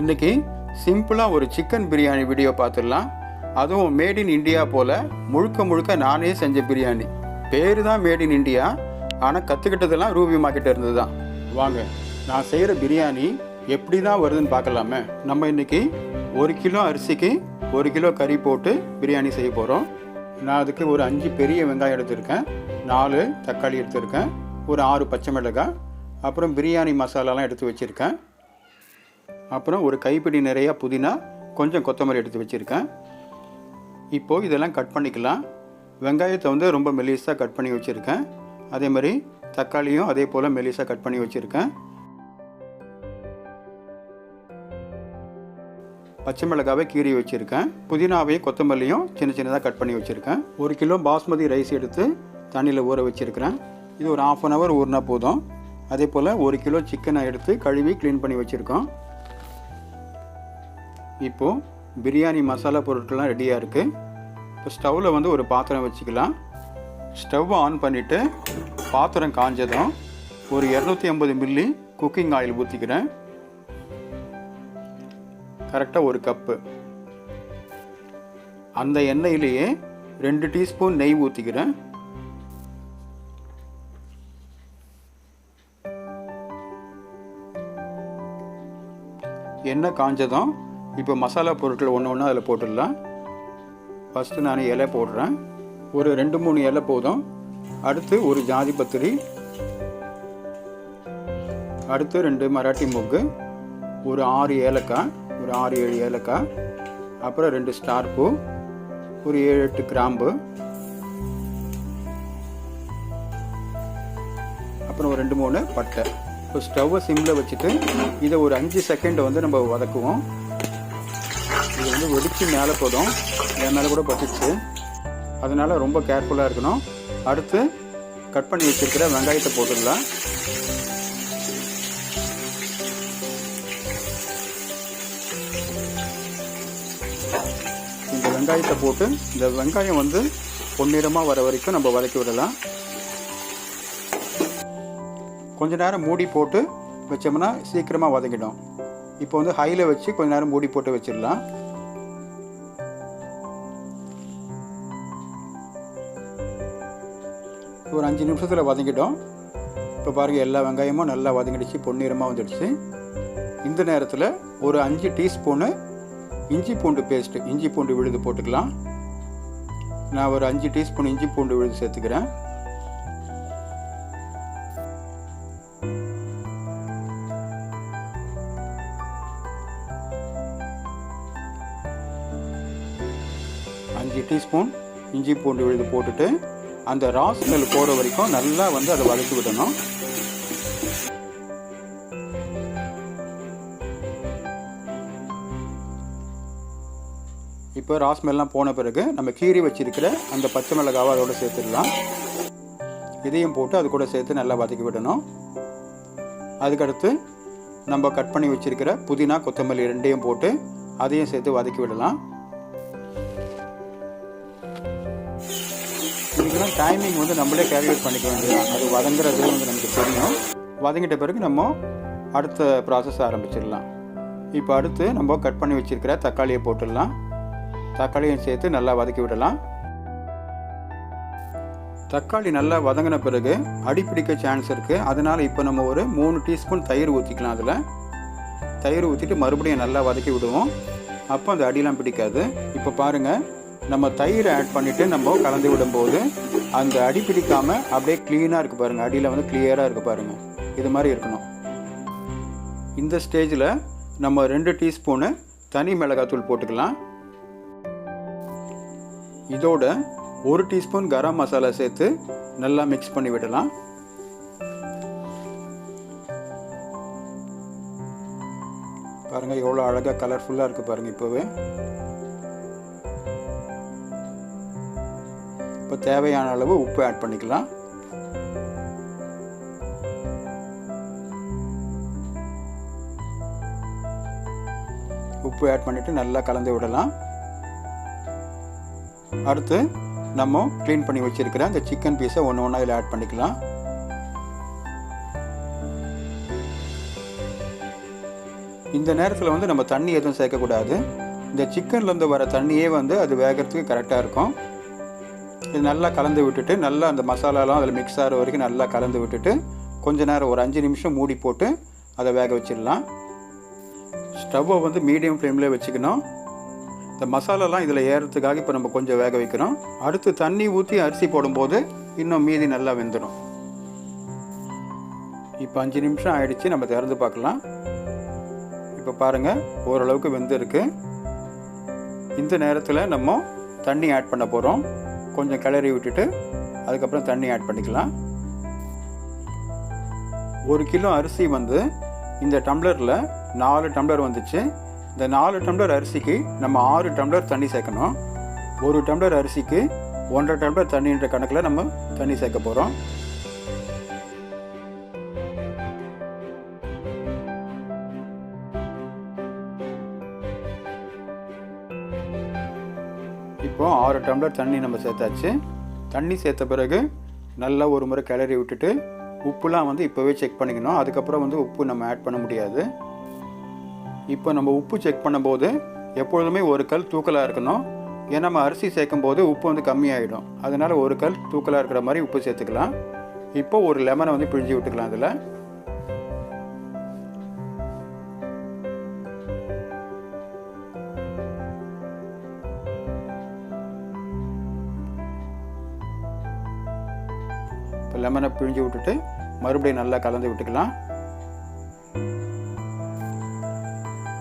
இன்றைக்கி சிம்பிளாக ஒரு சிக்கன் பிரியாணி வீடியோ பார்த்துடலாம். அதுவும் மேட் இன் இண்டியா போல் முழுக்க முழுக்க நானே செஞ்ச பிரியாணி. பேர் தான் மேட் இன் இண்டியா ஆனால் கற்றுக்கிட்டதெல்லாம் ரூபி மார்க்கெட் இருந்து தான் வாங்க நான் செய்கிற பிரியாணி எப்படி தான் வருதுன்னு பார்க்கலாமே. நம்ம இன்றைக்கி ஒரு கிலோ அரிசிக்கு ஒரு கிலோ கறி போட்டு பிரியாணி செய்ய போகிறோம் நான் அதுக்கு ஒரு அஞ்சு பெரிய வெங்காயம் எடுத்திருக்கேன். நாலு தக்காளி எடுத்திருக்கேன். ஒரு ஆறு பச்சை மிளகாய். அப்புறம் பிரியாணி மசாலாலாம் எடுத்து வச்சுருக்கேன். அப்புறம் ஒரு கைப்பிடி நிறையா புதினா கொஞ்சம் கொத்தமல்லி எடுத்து வச்சுருக்கேன். இப்போது இதெல்லாம் கட் பண்ணிக்கலாம். வெங்காயத்தை வந்து ரொம்ப மெலிசாக கட் பண்ணி வச்சுருக்கேன். அதே மாதிரி தக்காளியும் அதே போல் மெலிசாக கட் பண்ணி வச்சுருக்கேன். பச்சை மிளகாவை கீறி வச்சுருக்கேன். புதினாவையும் கொத்தமல்லியும் சின்ன சின்னதாக கட் பண்ணி வச்சுருக்கேன். ஒரு கிலோ பாஸ்மதி ரைஸ் எடுத்து தண்ணியில் ஊற வச்சுருக்கிறேன். இது ஒரு ஆஃப் அன் ஹவர் ஊறினா போதும். அதே போல் ஒரு கிலோ சிக்கனை எடுத்து கழுவி க்ளீன் பண்ணி வச்சுருக்கோம். இப்போது பிரியாணி மசாலா பொருட்கள்லாம் ரெடியாக இருக்குது இப்போ ஸ்டவ்வில் வந்து ஒரு பாத்திரம் வச்சுக்கலாம். ஸ்டவ் ஆன் பண்ணிவிட்டு பாத்திரம் காஞ்சதும் ஒரு இரநூத்தி ஐம்பது மில்லி குக்கிங் ஆயில் ஊற்றிக்கிறேன் கரெக்டாக ஒரு கப்பு. அந்த எண்ணெயிலேயே ரெண்டு டீஸ்பூன் நெய் ஊற்றிக்கிறேன் எண்ணெய் காஞ்சதும் இப்போ மசாலா பொருட்கள் ஒன்று ஒன்று அதில் போட்டுடலாம். ஃபஸ்ட்டு நான் இலை போடுறேன். ஒரு ரெண்டு மூணு இலை போதும். அடுத்து ஒரு ஜாதி பத்திரி. அடுத்து ரெண்டு மராட்டி மொக்கு. ஒரு ஆறு ஏலக்காய் ஒரு ஆறு ஏழு ஏலக்காய். அப்புறம் ரெண்டு ஸ்டார் பூ. ஒரு ஏழு எட்டு கிராம்பு. அப்புறம் ஒரு ரெண்டு மூணு பட்டை. இப்போ ஸ்டவ்வை சிம்மில் வச்சுட்டு இதை ஒரு அஞ்சு செகண்டை வந்து நம்ம வதக்குவோம். இது வந்து வெடித்து மேலே போதும். என் மேலே கூட பட்டுச்சு. அதனால் ரொம்ப கேர்ஃபுல்லாக இருக்கணும். அடுத்து கட் பண்ணி வச்சிருக்கிற வெங்காயத்தை போட்டுடலாம். இந்த வெங்காயத்தை போட்டு இந்த வெங்காயம் வந்து பொன்னிறமாக வர வரைக்கும் நம்ம வதக்கி விடலாம். கொஞ்ச நேரம் மூடி போட்டு வச்சோம்னா சீக்கிரமாக வதங்கிடும். இப்போ வந்து ஹையில் வச்சு கொஞ்ச நேரம் மூடி போட்டு வச்சிடலாம். ஒரு அஞ்சு நிமிஷத்தில் வதங்கிடும் இப்போ பாருங்கள் எல்லா வெங்காயமும் நல்லா வதங்கிடுச்சு பொன்னிறமாக வந்துடுச்சு. இந்த நேரத்தில் ஒரு அஞ்சு டீஸ்பூனு இஞ்சி பூண்டு பேஸ்ட்டு இஞ்சி பூண்டு விழுது போட்டுக்கலாம். நான் ஒரு அஞ்சு டீஸ்பூன் இஞ்சி பூண்டு விழுது சேர்த்துக்கிறேன். அஞ்சு டீஸ்பூன் இஞ்சி பூண்டு விழுது போட்டுட்டு அந்த ரா ஸ்மெல் போகிற வரைக்கும் நல்லா வந்து அதை வதக்கி விடணும். இப்போ ரா ஸ்மெல்லாம் போன பிறகு நம்ம கீரி வச்சிருக்கிற அந்த பச்சை மிளகாவை அதோட சேர்த்துடலாம். இதையும் போட்டு அது கூட சேர்த்து நல்லா வதக்கி விடணும். அதுக்கடுத்து நம்ம கட் பண்ணி வச்சிருக்கிற புதினா கொத்தமல்லி ரெண்டையும் போட்டு அதையும் சேர்த்து வதக்கி விடலாம். இதுக்கெல்லாம் டைமிங் வந்து நம்மளே கேல்குலேட் பண்ணிக்க வேண்டியதான் அது வதங்குறது வந்து நமக்கு தெரியும். வதங்கிட்ட பிறகு நம்ம அடுத்த ப்ராசஸ் ஆரம்பிச்சிடலாம். இப்போ அடுத்து நம்ம கட் பண்ணி வச்சிருக்கிற தக்காளியை போட்டுடலாம். தக்காளியும் சேர்த்து நல்லா வதக்கி விடலாம். தக்காளி நல்லா வதங்கின பிறகு அடி பிடிக்க சான்ஸ் இருக்குது அதனால் இப்போ நம்ம ஒரு மூணு டீஸ்பூன் தயிர் ஊற்றிக்கலாம் அதில். தயிர் ஊற்றிட்டு மறுபடியும் நல்லா வதக்கி விடுவோம். அப்போ அந்த அடியெலாம் பிடிக்காது. இப்போ பாருங்கள் நம்ம தயிர் ஆட் பண்ணிவிட்டு நம்ம கலந்து விடும்போது அந்த அடி பிடிக்காமல் அப்படியே க்ளீனாக இருக்குது பாருங்கள் அடியில் வந்து கிளியராக இருக்குது பாருங்கள் இது மாதிரி இருக்கணும். இந்த ஸ்டேஜில் நம்ம ரெண்டு டீஸ்பூனு தனி மிளகாத்தூள் போட்டுக்கலாம். இதோட ஒரு டீஸ்பூன் கரம் மசாலா சேர்த்து நல்லா மிக்ஸ் பண்ணி விடலாம். பாருங்கள் எவ்வளோ அழகாக கலர்ஃபுல்லாக இருக்குது பாருங்கள் இப்போவே. தேவையான அளவு உப்பு ஆட் பண்ணிக்கலாம். உப்பு ஆட் பண்ணிவிட்டு நல்லா கலந்து விடலாம். அடுத்து நம்ம க்ளீன் பண்ணி வச்சுருக்கிற அந்த சிக்கன் பீஸை ஒன்று ஒன்றா இதில் ஆட் பண்ணிக்கலாம். இந்த நேரத்தில் வந்து நம்ம தண்ணி எதுவும் சேர்க்கக்கூடாது. இந்த சிக்கன்லேருந்து வர தண்ணியே வந்து அது வேகிறதுக்கு கரெக்டாக இருக்கும். இது நல்லா கலந்து விட்டுட்டு நல்லா அந்த மசாலாலாம் அதில் மிக்ஸ் ஆகிற வரைக்கும் நல்லா கலந்து விட்டுட்டு கொஞ்ச நேரம் ஒரு அஞ்சு நிமிஷம் மூடி போட்டு அதை வேக வச்சிடலாம். ஸ்டவ்வை வந்து மீடியம் ஃப்ளேமில் வச்சுக்கணும். இந்த மசாலாலாம் இதில் ஏறுறதுக்காக இப்போ நம்ம கொஞ்சம் வேக வைக்கிறோம். அடுத்து தண்ணி ஊற்றி அரிசி போடும்போது இன்னும் மீதி நல்லா வெந்துடும். இப்போ அஞ்சு நிமிஷம் ஆயிடுச்சு நம்ம திறந்து பார்க்கலாம். இப்போ பாருங்கள் ஓரளவுக்கு வெந்திருக்கு. இந்த நேரத்தில் நம்ம தண்ணி ஆட் பண்ண போகிறோம் கொஞ்சம் கிளறி விட்டுட்டு அதுக்கப்புறம் தண்ணி ஆட் பண்ணிக்கலாம். ஒரு கிலோ அரிசி வந்து இந்த டம்ளரில் நாலு டம்ளர் வந்துச்சு. இந்த நாலு டம்ளர் அரிசிக்கு நம்ம ஆறு டம்ளர் தண்ணி சேர்க்கணும். ஒரு டம்ளர் அரிசிக்கு ஒன்றரை டம்ளர் தண்ணின்ற கணக்கில் நம்ம தண்ணி சேர்க்க போகிறோம் டம்ளர் தண்ணி நம்ம சேர்த்தாச்சு. தண்ணி சேர்த்த பிறகு நல்லா ஒரு முறை கிளறி விட்டுட்டு உப்புலாம் வந்து இப்போவே செக் பண்ணிக்கணும். அதுக்கப்புறம் வந்து உப்பு நம்ம ஆட் பண்ண முடியாது. இப்போ நம்ம உப்பு செக் பண்ணும்போது எப்பொழுதுமே ஒரு கல் தூக்கலாக இருக்கணும். ஏன்னா நம்ம அரிசி சேர்க்கும் போது உப்பு வந்து கம்மியாகிடும் அதனால ஒரு கல் தூக்கலாக இருக்கிற மாதிரி உப்பு சேர்த்துக்கலாம். இப்போ ஒரு லெமனை வந்து பிழிஞ்சு விட்டுக்கலாம் அதில். லெமனை பிழிஞ்சு விட்டுட்டு மறுபடியும் நல்லா கலந்து விட்டுக்கலாம்.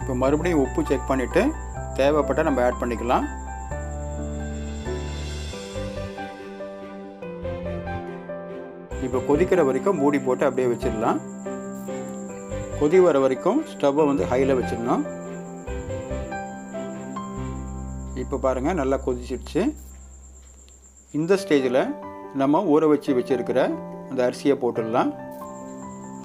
இப்போ மறுபடியும் உப்பு செக் பண்ணிவிட்டு தேவைப்பட்டால் நம்ம ஆட் பண்ணிக்கலாம். இப்போ கொதிக்கிற வரைக்கும் மூடி போட்டு அப்படியே வச்சிடலாம். கொதி வர வரைக்கும் ஸ்டவ்வை வந்து ஹையில் வச்சிடணும். இப்போ பாருங்கள் நல்லா கொதிச்சிடுச்சு. இந்த ஸ்டேஜில் நம்ம ஊற வச்சு வச்சுருக்கிற அந்த அரிசியை போட்டுடலாம்.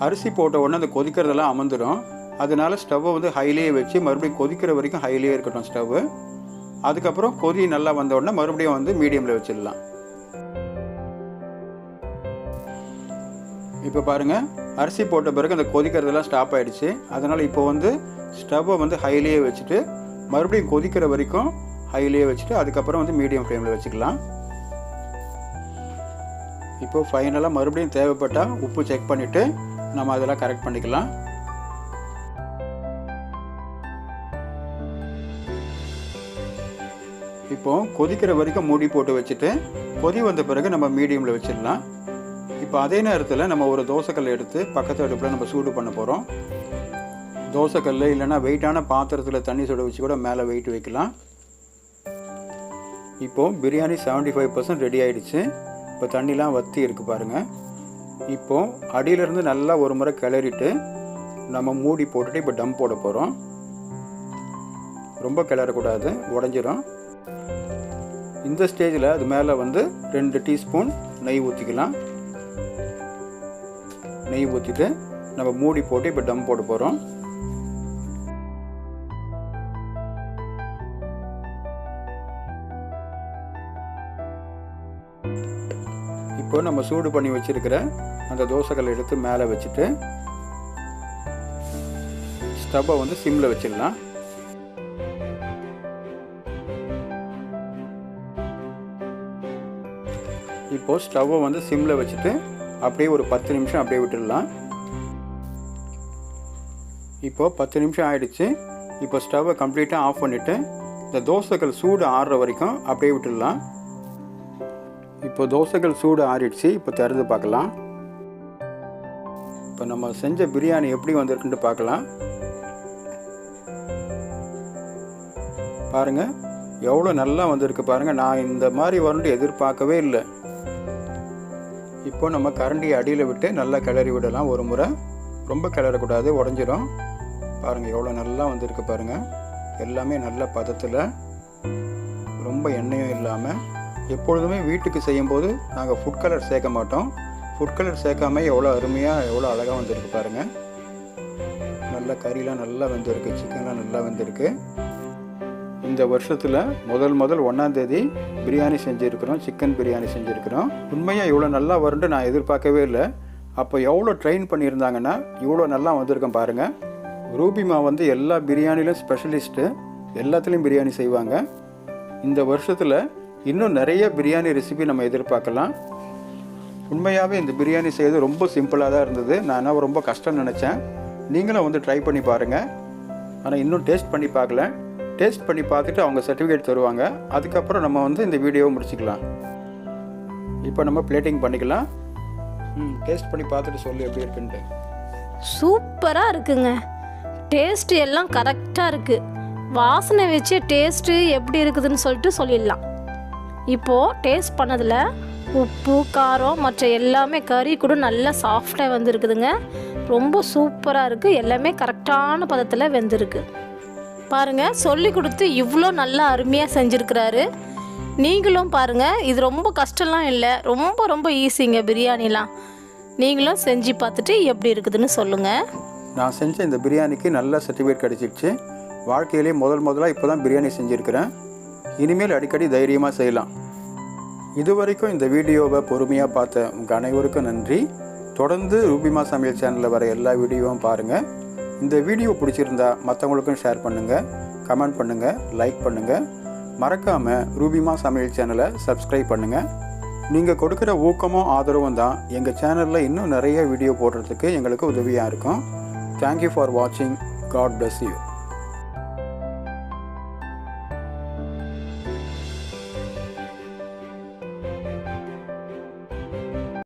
அரிசி போட்ட உடனே அந்த கொதிக்கிறதெல்லாம் அமர்ந்துடும் அதனால ஸ்டவ்வை வந்து ஹைலேயே வச்சு மறுபடியும் கொதிக்கிற வரைக்கும் ஹைலேயே இருக்கட்டும் ஸ்டவ்வு அதுக்கப்புறம் கொதி நல்லா வந்த உடனே மறுபடியும் வந்து மீடியமில் வச்சிடலாம். இப்போ பாருங்கள் அரிசி போட்ட பிறகு அந்த கொதிக்கிறதெல்லாம் ஸ்டாப் ஆகிடுச்சு அதனால் இப்போ வந்து ஸ்டவ்வை வந்து ஹைலேயே வச்சுட்டு மறுபடியும் கொதிக்கிற வரைக்கும் ஹைலேயே வச்சுட்டு அதுக்கப்புறம் வந்து மீடியம் ஃப்ளேமில் வச்சுக்கலாம். இப்போ ஃபைனலாக மறுபடியும் தேவைப்பட்டால் உப்பு செக் பண்ணிவிட்டு நம்ம அதெல்லாம் கரெக்ட் பண்ணிக்கலாம். இப்போ கொதிக்கிற வரைக்கும் மூடி போட்டு வச்சுட்டு கொதி வந்த பிறகு நம்ம மீடியமில் வச்சிடலாம். இப்போ அதே நேரத்தில் நம்ம ஒரு தோசைக்கல் எடுத்து பக்கத்து அடுப்பில் நம்ம சூடு பண்ண போகிறோம் தோசைக்கல் இல்லைன்னா வெயிட்டான பாத்திரத்தில் தண்ணி சுட வச்சு கூட மேலே வெயிட் வைக்கலாம். இப்போது biryani seventy five percent ready ஆகிடுச்சு இப்போ தண்ணிலாம் வற்றி இருக்குது பாருங்கள் இப்போது அடியிலேருந்து நல்லா ஒரு முறை கிளறிட்டு நம்ம மூடி போட்டுட்டு இப்போ டம் போட போகிறோம் ரொம்ப கிளறக்கூடாது உடஞ்சிரும். இந்த ஸ்டேஜில் அது மேலே வந்து ரெண்டு டீஸ்பூன் நெய் ஊற்றிக்கலாம் நெய் ஊற்றிட்டு நம்ம மூடி போட்டு இப்போ டம் போட போகிறோம் இப்போ நம்ம சூடு பண்ணி வச்சிருக்கிற அந்த தோசைகள் எடுத்து மேலே வச்சுட்டு ஸ்டவ்வை வந்து சிம்மில் வச்சிடலாம். இப்போ ஸ்டவ்வை வந்து சிம்மில் வச்சுட்டு அப்படியே ஒரு பத்து நிமிஷம் அப்படியே விட்டுடலாம். இப்போ பத்து நிமிஷம் ஆயிடுச்சு. இப்போ ஸ்டவ்வை கம்ப்ளீட்டாக ஆஃப் பண்ணிவிட்டு இந்த தோசைகள் சூடு ஆடுற வரைக்கும் அப்படியே விட்டுடலாம். இப்போ தோசைகள் சூடு ஆறிடுச்சு இப்போ திறந்து பார்க்கலாம். இப்போ நம்ம செஞ்ச பிரியாணி எப்படி வந்திருக்குன்னு பார்க்கலாம். பாருங்கள் எவ்வளோ நல்லா வந்திருக்கு பாருங்கள் நான் இந்த மாதிரி வரணுட்டு எதிர்பார்க்கவே இல்லை. இப்போ நம்ம கரண்டியை அடியில் விட்டு நல்லா கிளறி விடலாம் ஒரு முறை. ரொம்ப கிளறக்கூடாது உடஞ்சிரும். பாருங்கள் எவ்வளோ நல்லா வந்திருக்கு பாருங்கள் எல்லாமே நல்ல பதத்தில். ரொம்ப எண்ணெயும் இல்லாமல் எப்பொழுதுமே வீட்டுக்கு செய்யும்போது நாங்கள் ஃபுட் கலர் சேர்க்க மாட்டோம். ஃபுட் கலர் சேர்க்காம எவ்வளோ அருமையாக எவ்வளோ அழகாக வந்திருக்கு பாருங்கள் நல்ல கறிலாம் நல்லா வெந்திருக்கு சிக்கன்லாம் நல்லா வெந்திருக்கு. இந்த வருஷத்தில் முதல் முதல் ஒன்றாந்தேதி பிரியாணி செஞ்சுருக்கிறோம் சிக்கன் பிரியாணி செஞ்சுருக்கிறோம். உண்மையாக இவ்வளோ நல்லா வரும்னு நான் எதிர்பார்க்கவே இல்லை. அப்போ எவ்வளோ ட்ரெயின் பண்ணியிருந்தாங்கன்னா இவ்வளோ நல்லா வந்திருக்கேன் பாருங்கள் ரூபிமா வந்து எல்லா பிரியாணிலும் ஸ்பெஷலிஸ்ட்டு எல்லாத்துலேயும் பிரியாணி செய்வாங்க. இந்த வருஷத்தில் இன்னும் நிறைய பிரியாணி ரெசிபி நம்ம எதிர்பார்க்கலாம். உண்மையாகவே இந்த பிரியாணி செய்யறது ரொம்ப சிம்பிளாக தான் இருந்தது. நான் ரொம்ப கஷ்டம்னு நினச்சேன். நீங்களும் வந்து ட்ரை பண்ணி பாருங்கள் ஆனால் இன்னும் டேஸ்ட் பண்ணி பார்க்கல. டேஸ்ட் பண்ணி பார்த்துட்டு அவங்க சர்டிஃபிகேட் தருவாங்க. அதுக்கப்புறம் நம்ம வந்து இந்த வீடியோவை முடிச்சுக்கலாம். இப்போ நம்ம பிளேட்டிங் பண்ணிக்கலாம். ம் டேஸ்ட் பண்ணி பார்த்துட்டு சொல்லு எப்படி இருக்குன்ட்டு. சூப்பராக இருக்குங்க. டேஸ்ட் எல்லாம் கரெக்டாக இருக்குது வாசனை வச்சு டேஸ்ட்டு எப்படி இருக்குதுன்னு சொல்லிட்டு சொல்லிடலாம். இப்போது டேஸ்ட் பண்ணதில் உப்பு காரம் மற்ற எல்லாமே கறி கூட நல்லா சாஃப்டாக வந்துருக்குதுங்க. ரொம்ப சூப்பராக இருக்குது எல்லாமே கரெக்டான பதத்தில் வெந்திருக்கு. பாருங்கள் சொல்லி கொடுத்து இவ்வளோ நல்லா அருமையாக செஞ்சுருக்கிறாரு. நீங்களும் பாருங்கள் இது ரொம்ப கஷ்டம்லாம் இல்லை. ரொம்ப ரொம்ப ஈஸிங்க பிரியாணிலாம். நீங்களும் செஞ்சு பார்த்துட்டு எப்படி இருக்குதுன்னு சொல்லுங்கள் நான் செஞ்ச இந்த பிரியாணிக்கு நல்ல சர்டிஃபிகேட் கிடச்சிருச்சு. வாழ்க்கையிலே முதல் முதலாக இப்போ தான் பிரியாணி செஞ்சுருக்கிறேன். இனிமேல் அடிக்கடி தைரியமாக செய்யலாம். இதுவரைக்கும் இந்த வீடியோவை பொறுமையாக பார்த்த உங்கள் அனைவருக்கும் நன்றி. தொடர்ந்து ரூபிமா சமையல் சேனலில் வர எல்லா வீடியோவும் பாருங்கள் இந்த வீடியோ பிடிச்சிருந்தா மற்றவங்களுக்கும் ஷேர் பண்ணுங்கள் கமெண்ட் பண்ணுங்கள் லைக் பண்ணுங்கள் மறக்காமல் ரூபிமா சமையல் சேனலை சப்ஸ்கிரைப் பண்ணுங்கள் நீங்கள் கொடுக்குற ஊக்கமும் ஆதரவும் தான் எங்கள் சேனலில் இன்னும் நிறைய வீடியோ போடுறதுக்கு எங்களுக்கு உதவியாக இருக்கும். தேங்க்யூ ஃபார் வாட்சிங் காட் பிளஸ் யூ